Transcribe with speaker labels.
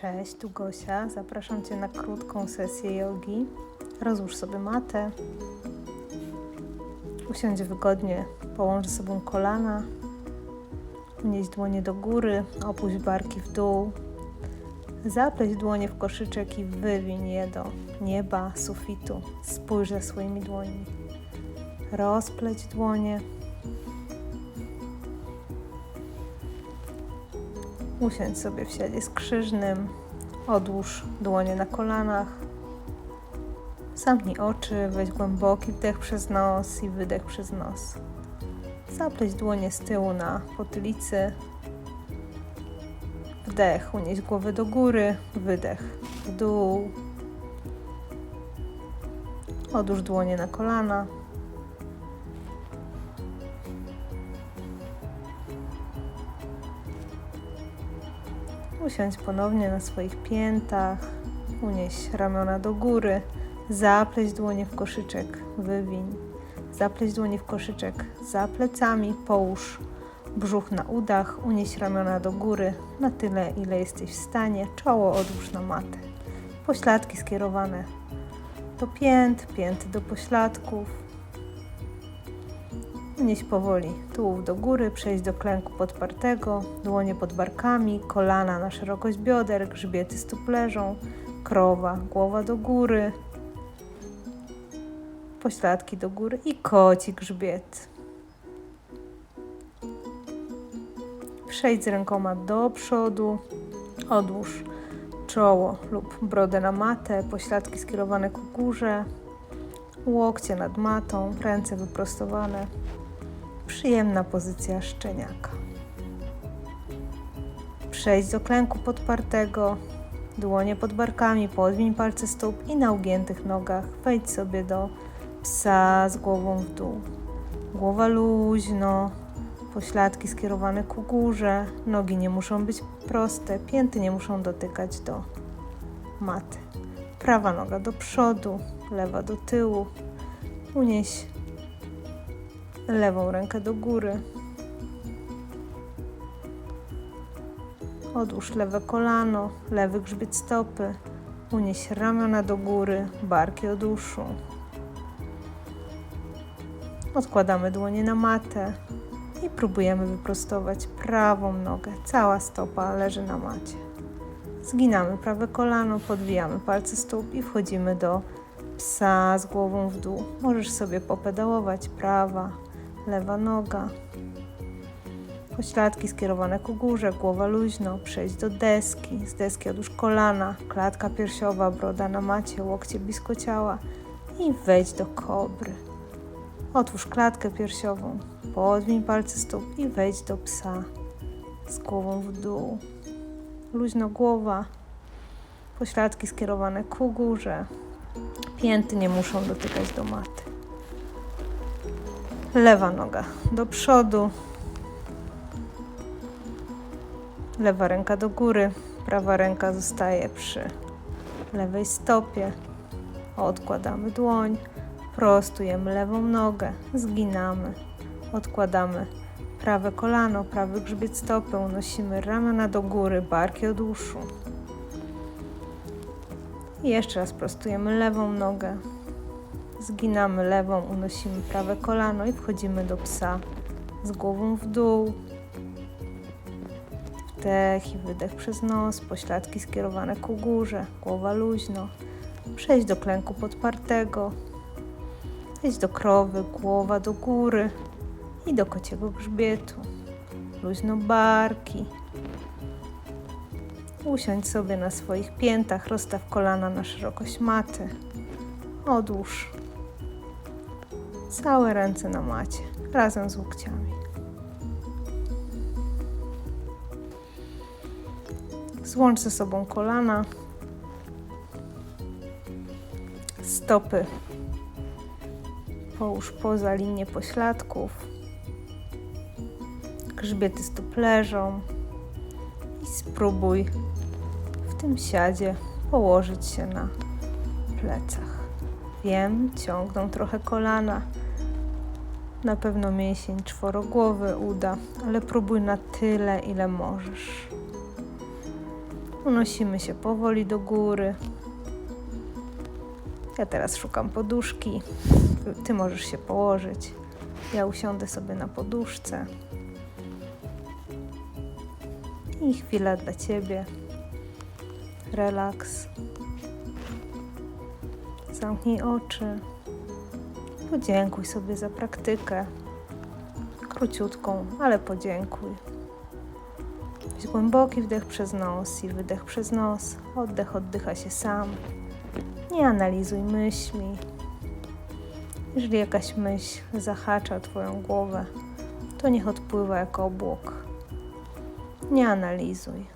Speaker 1: Cześć, tu Gosia. Zapraszam Cię na krótką sesję jogi. Rozłóż sobie matę. Usiądź wygodnie, połącz ze sobą kolana. Unieś dłonie do góry, opuść barki w dół. Zapleć dłonie w koszyczek i wywiń je do nieba, sufitu. Spójrz za swoimi dłońmi. Rozpleć dłonie. Usiądź sobie w siadzie skrzyżnym. Odłóż dłonie na kolanach. Zamknij oczy, weź głęboki wdech przez nos i wydech przez nos. Zapleć dłonie z tyłu na potylicy. Wdech, unieś głowę do góry, wydech w dół. Odłóż dłonie na kolana. Usiądź ponownie na swoich piętach, unieś ramiona do góry, zapleć dłonie w koszyczek, wywiń. Zapleć dłonie w koszyczek za plecami, połóż brzuch na udach, unieś ramiona do góry na tyle, ile jesteś w stanie, czoło odłóż na matę. Pośladki skierowane do pięt, pięty do pośladków. Unieś powoli tułów do góry, przejść do klęku podpartego, dłonie pod barkami, kolana na szerokość bioder, grzbiety stóp leżą, krowa, głowa do góry, pośladki do góry i koci grzbiet. Przejdź z rękoma do przodu, odłóż czoło lub brodę na matę, pośladki skierowane ku górze, łokcie nad matą, ręce wyprostowane. Przyjemna pozycja szczeniaka. Przejdź do klęku podpartego, dłonie pod barkami, podwiń palce stóp i na ugiętych nogach wejdź sobie do psa z głową w dół. Głowa luźno, pośladki skierowane ku górze, nogi nie muszą być proste, pięty nie muszą dotykać do maty. Prawa noga do przodu, lewa do tyłu. Unieś lewą rękę do góry. Odłóż lewe kolano, lewy grzbiet stopy. Unieś ramiona do góry, barki od uszu. Odkładamy dłonie na matę i próbujemy wyprostować prawą nogę. Cała stopa leży na macie. Zginamy prawe kolano, podwijamy palce stóp i wchodzimy do psa z głową w dół. Możesz sobie popedałować prawa, lewa noga. Pośladki skierowane ku górze, głowa luźno, przejść do deski, z deski odłóż kolana, klatka piersiowa, broda na macie, łokcie blisko ciała i wejdź do kobry. Otwórz klatkę piersiową, podwiń palce stóp i wejdź do psa z głową w dół. Luźno głowa, pośladki skierowane ku górze, pięty nie muszą dotykać do maty. Lewa noga. Do przodu. Lewa ręka do góry, prawa ręka zostaje przy lewej stopie. Odkładamy dłoń, prostujemy lewą nogę, zginamy, odkładamy prawe kolano, prawy grzbiet stopy, unosimy ramiona do góry, barki od uszu. I jeszcze raz prostujemy lewą nogę, Zginamy lewą, unosimy prawe kolano i wchodzimy do psa z głową w dół. Wdech i wydech przez nos, pośladki skierowane ku górze, głowa luźno. Przejść do klęku podpartego. Idź do krowy, głowa do góry i do kociego grzbietu. Luźno barki. Usiądź sobie na swoich piętach, rozstaw kolana na szerokość maty. Odłóż Całe ręce na macie, razem z łokciami. Złącz ze sobą kolana, stopy. Połóż poza linię pośladków, grzbiety stóp leżą i spróbuj w tym siadzie położyć się na plecach. Wiem, ciągną trochę kolana, na pewno mięsień czworogłowy uda, ale próbuj na tyle, ile możesz. Unosimy się powoli do góry. Ja teraz szukam poduszki. Ty możesz się położyć. Ja usiądę sobie na poduszce. I chwila dla ciebie. Relaks. Zamknij oczy. Podziękuj sobie za praktykę. Króciutką, ale podziękuj. Weź głęboki wdech przez nos i wydech przez nos. Oddech oddycha się sam. Nie analizuj myśli. Jeżeli jakaś myśl zahacza Twoją głowę, to niech odpływa jako obłok. Nie analizuj.